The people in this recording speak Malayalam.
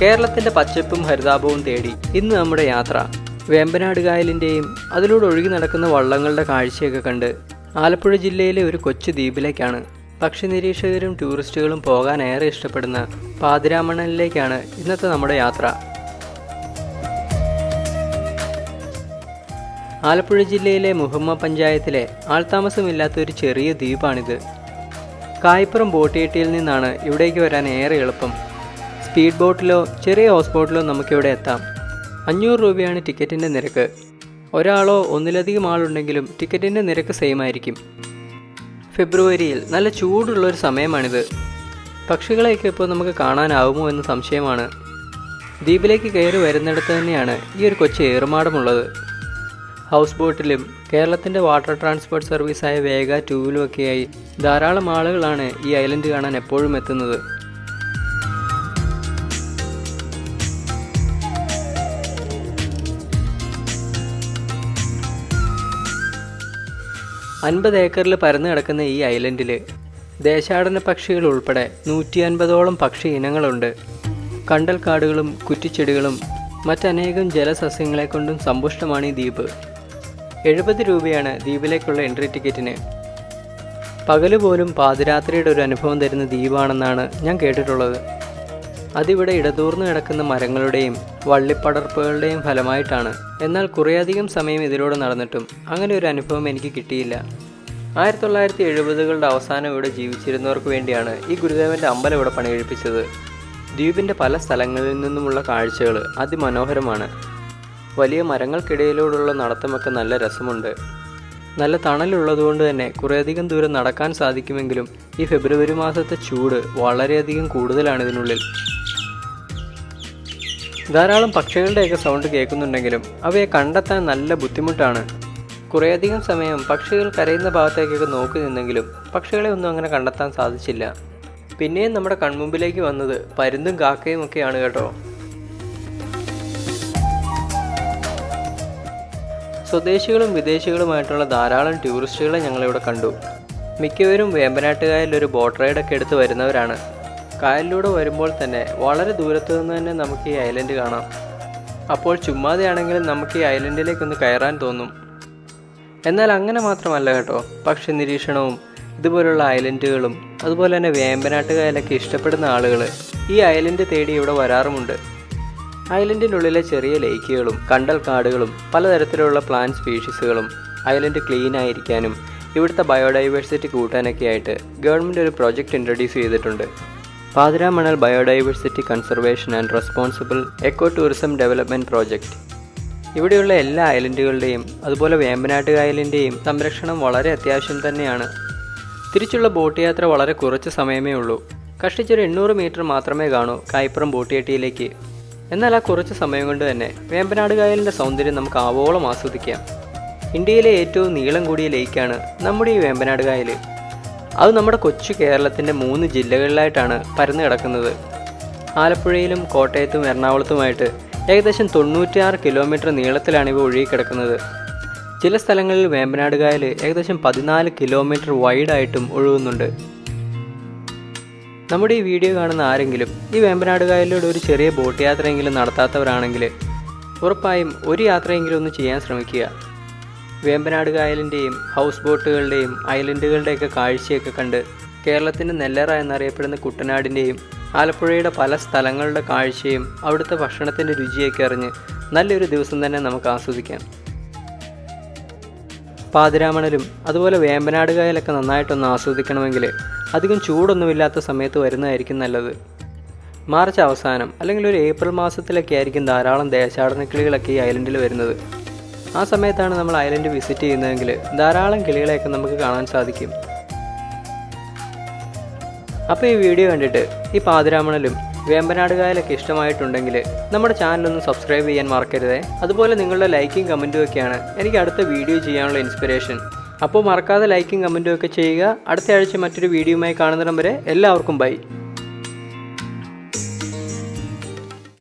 കേരളത്തിന്റെ പച്ചപ്പും ഹരിതാപവും തേടി ഇന്ന് നമ്മുടെ യാത്ര. വേമ്പനാട് കായലിന്റെയും അതിലൂടെ ഒഴുകി നടക്കുന്ന വള്ളങ്ങളുടെ കാഴ്ചയൊക്കെ കണ്ട് ആലപ്പുഴ ജില്ലയിലെ ഒരു കൊച്ചു ദ്വീപിലേക്കാണ് പക്ഷി നിരീക്ഷകരും ടൂറിസ്റ്റുകളും പോകാൻ ഏറെ ഇഷ്ടപ്പെടുന്ന പാതിരാമണലിലേക്കാണ് ഇന്നത്തെ നമ്മുടെ യാത്ര. ആലപ്പുഴ ജില്ലയിലെ മുഹമ്മ പഞ്ചായത്തിലെ ആൾതാമസമില്ലാത്ത ഒരു ചെറിയ ദ്വീപാണിത്. കായ്പുറം ബോട്ടിയെട്ടിയിൽ നിന്നാണ് ഇവിടേക്ക് വരാൻ ഏറെ എളുപ്പം. സ്പീഡ് ബോട്ടിലോ ചെറിയ ഹൗസ് ബോട്ടിലോ നമുക്കിവിടെ എത്താം. അഞ്ഞൂറ് രൂപയാണ് ടിക്കറ്റിന്റെ നിരക്ക്. ഒരാളോ ഒന്നിലധികം ആളുണ്ടെങ്കിലും ടിക്കറ്റിന്റെ നിരക്ക് സെയിം ആയിരിക്കും ഫെബ്രുവരിയിൽ നല്ല ചൂടുള്ളൊരു സമയമാണിത്. പക്ഷികളെയൊക്കെ ഇപ്പോൾ നമുക്ക് കാണാനാവുമോ എന്ന് സംശയമാണ്. ദ്വീപിലേക്ക് കയറി വരുന്നിടത്ത് തന്നെയാണ് ഈ ഒരു കൊച്ചു ഏറുമാടമുള്ളത്. ഹൗസ് ബോട്ടിലും കേരളത്തിന്റെ വാട്ടർ ട്രാൻസ്പോർട്ട് സർവീസായ വേഗ ടൂവിലും ഒക്കെയായി ധാരാളം ആളുകളാണ് ഈ ഐലൻഡ് കാണാൻ എപ്പോഴും എത്തുന്നത്. അൻപത് ഏക്കറിൽ പരന്നു കിടക്കുന്ന ഈ ഐലൻഡിൽ ദേശാടന പക്ഷികൾ ഉൾപ്പെടെ നൂറ്റി അൻപതോളം പക്ഷി ഇനങ്ങളുണ്ട്. കണ്ടൽക്കാടുകളും കുറ്റിച്ചെടികളും മറ്റനേകം ജലസസ്യങ്ങളെ കൊണ്ടും സമ്പുഷ്ടമാണ് ഈ ദ്വീപ്. എഴുപത് രൂപയാണ് ദ്വീപിലേക്കുള്ള എൻട്രി ടിക്കറ്റിന്. പകൽ പോലും പാതിരാത്രിയുടെ ഒരു അനുഭവം തരുന്ന ദ്വീപാണെന്നാണ് ഞാൻ കേട്ടിട്ടുള്ളത്. അതിവിടെ ഇടതൂർന്നു കിടക്കുന്ന മരങ്ങളുടെയും വള്ളിപ്പടർപ്പുകളുടെയും ഫലമായിട്ടാണ്. എന്നാൽ കുറേയധികം സമയം ഇതിലൂടെ നടന്നിട്ടും അങ്ങനെ ഒരു അനുഭവം എനിക്ക് കിട്ടിയില്ല. ആയിരത്തി തൊള്ളായിരത്തി എഴുപതുകളുടെ അവസാനം ഇവിടെ ജീവിച്ചിരുന്നവർക്ക് വേണ്ടിയാണ് ഈ ഗുരുദേവന്റെ അമ്പലം ഇവിടെ പണികഴിപ്പിച്ചത്. ദ്വീപിന്റെ പല സ്ഥലങ്ങളിൽ നിന്നുമുള്ള കാഴ്ചകൾ അതിമനോഹരമാണ്. വലിയ മരങ്ങൾക്കിടയിലൂടെയുള്ള നടത്തമൊക്കെ നല്ല രസമുണ്ട്. നല്ല തണലുള്ളതുകൊണ്ട് തന്നെ കുറേയധികം ദൂരം നടക്കാൻ സാധിക്കുമെങ്കിലും ഈ ഫെബ്രുവരി മാസത്തെ ചൂട് വളരെയധികം കൂടുതലാണ് ഇതിനുള്ളിൽ. ധാരാളം പക്ഷികളുടെയൊക്കെ സൗണ്ട് കേൾക്കുന്നുണ്ടെങ്കിലും അവയെ കണ്ടെത്താൻ നല്ല ബുദ്ധിമുട്ടാണ്. കുറേയധികം സമയം പക്ഷികൾ കരയുന്ന ഭാഗത്തേക്കൊക്കെ നോക്കി നിന്നെങ്കിലും പക്ഷികളെ ഒന്നും അങ്ങനെ കണ്ടെത്താൻ സാധിച്ചില്ല. പിന്നെയും നമ്മുടെ കൺമുമ്പിലേക്ക് വന്നത് പരുന്തും കാക്കയും ഒക്കെയാണ് കേട്ടോ. സ്വദേശികളും വിദേശികളുമായിട്ടുള്ള ധാരാളം ടൂറിസ്റ്റുകളെ ഞങ്ങളിവിടെ കണ്ടു. മിക്കവരും വേമ്പനാട്ടുകായലിൽ ഒരു ബോട്ട് റൈഡൊക്കെ എടുത്ത് വരുന്നവരാണ്. കായലിലൂടെ വരുമ്പോൾ തന്നെ വളരെ ദൂരത്തു നിന്ന് തന്നെ നമുക്ക് ഈ ഐലൻഡ് കാണാം. അപ്പോൾ ചുമ്മാതെയാണെങ്കിലും നമുക്ക് ഈ ഐലൻഡിലേക്കൊന്ന് കയറാൻ തോന്നും. എന്നാൽ അങ്ങനെ മാത്രമല്ല കേട്ടോ. പക്ഷി നിരീക്ഷണവും ഇതുപോലുള്ള ഐലൻഡുകളും അതുപോലെ തന്നെ വേമ്പനാട്ടുകായലൊക്കെ ഇഷ്ടപ്പെടുന്ന ആളുകൾ ഈ ഐലൻഡ് തേടി ഇവിടെ വരാറുമുണ്ട്. ഐലൻഡിനുള്ളിലെ ചെറിയ ലേക്കുകളും കണ്ടൽ കാടുകളും പലതരത്തിലുള്ള പ്ലാന്റ് സ്പീഷീസുകളും ഐലൻഡ് ക്ലീൻ ആയിരിക്കാനും ഇവിടുത്തെ ബയോഡൈവേഴ്സിറ്റി കൂട്ടാനൊക്കെ ആയിട്ട് ഗവൺമെന്റ് ഒരു പ്രോജക്റ്റ് ഇൻട്രൊഡ്യൂസ് ചെയ്തിട്ടുണ്ട്. Pathiramanal biodiversity conservation and responsible eco tourism development project. ഇവിടെയുള്ള എല്ലാ ഐലൻഡുകളുടെയും അതുപോലെ വേമ്പനാട്ട് കായലിന്റെയും സംരക്ഷണം വളരെ അത്യാവശ്യം തന്നെയാണ്. തിരിച്ചുള്ള ബോട്ട് യാത്ര വളരെ കുറച്ച് സമയമേ ഉള്ളൂ. കഷ്ടിച്ചൊരു എണ്ണൂറ് മീറ്റർ മാത്രമേ കാണൂ കായ്പുറം ബോട്ടിയെട്ടിയിലേക്ക്. എന്നാൽ ആ കുറച്ച് സമയം കൊണ്ട് തന്നെ വേമ്പനാട് കായലിന്റെ സൗന്ദര്യം നമുക്ക് ആവോളം ആസ്വദിക്കാം. ഇന്ത്യയിലെ ഏറ്റവും നീളം കൂടിയ ലേക്കാണ് നമ്മുടെ ഈ വേമ്പനാട് കായൽ അത് നമ്മുടെ കൊച്ചു കേരളത്തിന്റെ മൂന്ന് ജില്ലകളിലായിട്ടാണ് പരന്നു കിടക്കുന്നത്. ആലപ്പുഴയിലും കോട്ടയത്തും എറണാകുളത്തുമായിട്ട് ഏകദേശം തൊണ്ണൂറ്റിയാറ് കിലോമീറ്റർ നീളത്തിലാണ് ഇവ ഒഴുകിക്കിടക്കുന്നത് ചില സ്ഥലങ്ങളിൽ വേമ്പനാട് കായൽ ഏകദേശം പതിനാല് കിലോമീറ്റർ വൈഡായിട്ടും ഒഴുകുന്നുണ്ട്. നമ്മുടെ ഈ വീഡിയോ കാണുന്ന ആരെങ്കിലും ഈ വേമ്പനാട് കായലിലൂടെ ഒരു ചെറിയ ബോട്ട് യാത്രയെങ്കിലും നടത്താത്തവരാണെങ്കിൽ ഉറപ്പായും ഒരു യാത്രയെങ്കിലും ഒന്ന് ചെയ്യാൻ ശ്രമിക്കുക. വേമ്പനാട് കായലിന്റെയും ഹൗസ് ബോട്ടുകളുടെയും ഐലൻഡുകളുടെയൊക്കെ കാഴ്ചയൊക്കെ കണ്ട് കേരളത്തിന്റെ നെല്ലറ എന്നറിയപ്പെടുന്ന കുട്ടനാടിന്റെയും ആലപ്പുഴയുടെ പല സ്ഥലങ്ങളുടെ കാഴ്ചയും അവിടുത്തെ ഭക്ഷണത്തിന്റെ രുചിയൊക്കെ അറിഞ്ഞ് നല്ലൊരു ദിവസം തന്നെ നമുക്ക് ആസ്വദിക്കാം. പാതിരാമണലും അതുപോലെ വേമ്പനാട് കായലൊക്കെ നന്നായിട്ടൊന്ന് ആസ്വദിക്കണമെങ്കിൽ അധികം ചൂടൊന്നുമില്ലാത്ത സമയത്ത് വരുന്നതായിരിക്കും നല്ലത്. മാർച്ച് അവസാനം അല്ലെങ്കിൽ ഒരു ഏപ്രിൽ മാസത്തിലൊക്കെ ആയിരിക്കും ധാരാളം ദേശാടന കിളികളൊക്കെ ഈ ഐലൻഡിൽ വരുന്നത്. ആ സമയത്താണ് നമ്മൾ ഐലൻഡ് വിസിറ്റ് ചെയ്യുന്നതെങ്കിൽ ധാരാളം കിളികളെയൊക്കെ നമുക്ക് കാണാൻ സാധിക്കും. അപ്പോൾ ഈ വീഡിയോ കണ്ടിട്ട് ഈ പാതിരാമണലും വേമ്പനാട് കായലൊക്കെ ഇഷ്ടമായിട്ടുണ്ടെങ്കിൽ നമ്മുടെ ചാനലൊന്ന് സബ്സ്ക്രൈബ് ചെയ്യാൻ മറക്കരുതേ. അതുപോലെ നിങ്ങളുടെ ലൈക്കും കമന്റും ഒക്കെയാണ് എനിക്ക് അടുത്ത വീഡിയോ ചെയ്യാനുള്ള ഇൻസ്പിറേഷൻ. അപ്പോൾ മറക്കാതെ ലൈക്കും കമന്റും ഒക്കെ ചെയ്യുക. അടുത്ത ആഴ്ച മറ്റൊരു വീഡിയോയുമായി കാണുന്നിടം വരെ എല്ലാവർക്കും ബൈ.